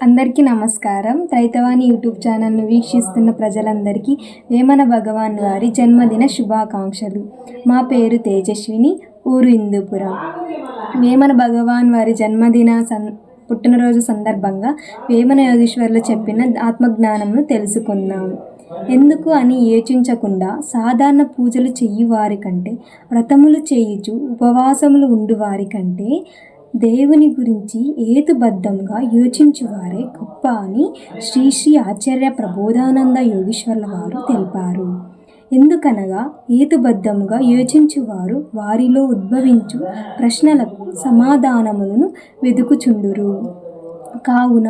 అందరికీ నమస్కారం. త్రైతవాణి యూట్యూబ్ ఛానల్ను వీక్షిస్తున్న ప్రజలందరికీ వేమన భగవాన్ వారి జన్మదిన శుభాకాంక్షలు. మా పేరు తేజస్విని ఊరు ఇందూపురం. వేమన భగవాన్ వారి జన్మదిన సం పుట్టినరోజు సందర్భంగా వేమన యోగేశ్వర్లు చెప్పిన ఆత్మజ్ఞానంను తెలుసుకుందాం. ఎందుకు అని యోచించకుండా సాధారణ పూజలు చెయ్యి వారి కంటే వ్రతములు చేయుచు ఉపవాసములు ఉండు వారి కంటే దేవుని గురించి ఏతుబద్ధంగా యోచించువారే గొప్ప అని శ్రీ శ్రీ ఆచార్య ప్రబోధానంద యోగీశ్వర్ల వారు తెలిపారు. ఎందుకనగా ఏతుబద్ధముగా యోచించువారు వారిలో ఉద్భవించు ప్రశ్నలకు సమాధానములను వెదుకుచుండురు కావున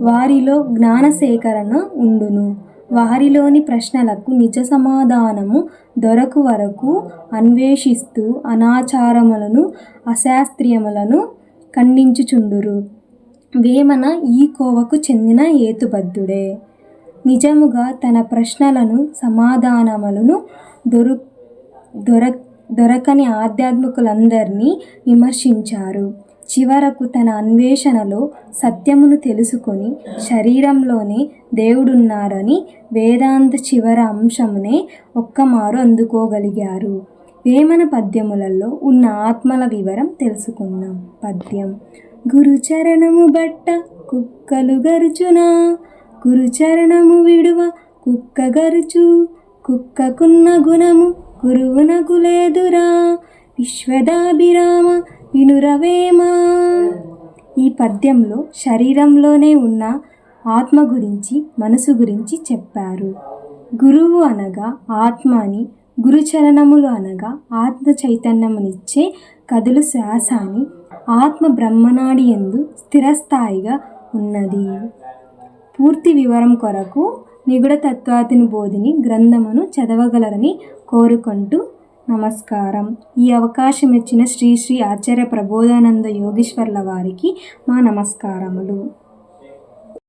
వారిలో జ్ఞాన సేకరణ ఉండును. వారిలోని ప్రశ్నలకు నిజ సమాధానము దొరకు వరకు అన్వేషిస్తూ అనాచారములను అశాస్త్రీయములను ఖండించుచుండురు. వేమన ఈ కోవకు చెందిన ఏతుబద్ధుడే. నిజముగా తన ప్రశ్నలను సమాధానములను దొరు దొర దొరకని ఆధ్యాత్మికులందరినీ విమర్శించారు. చివరకు తన అన్వేషణలో సత్యమును తెలుసుకొని శరీరంలోనే దేవుడున్నారని వేదాంత చివర అంశమునే ఒక్కమారు అందుకోగలిగారు. వేమన పద్యములలో ఉన్న ఆత్మల వివరం తెలుసుకుందాం. పద్యం. గురుచరణము బట్ట కుక్కలు గరుచునా? గురుచరణము విడువ కుక్క గరుచు? కుక్కకున్న గుణము గురువునకు లేదురా? విశ్వదాభిరామ వినురవేమా? ఈ పద్యంలో శరీరంలోనే ఉన్న ఆత్మ గురించి మనసు గురించి చెప్పారు. గురువు అనగా ఆత్మ అని గురుచరణములు అనగా ఆత్మ చైతన్యమునిచ్చే కదులు శ్వాస ఆత్మ బ్రహ్మనాడి ఎందు స్థిరస్థాయిగా ఉన్నది. పూర్తి వివరం కొరకు నిగుడ తత్వాతిని బోధిని గ్రంథమును చదవగలరని కోరుకుంటూ నమస్కారం. ఈ అవకాశం ఇచ్చిన శ్రీ శ్రీ ఆచార్య ప్రబోధానంద యోగీశ్వర్ల వారికి మా నమస్కారములు.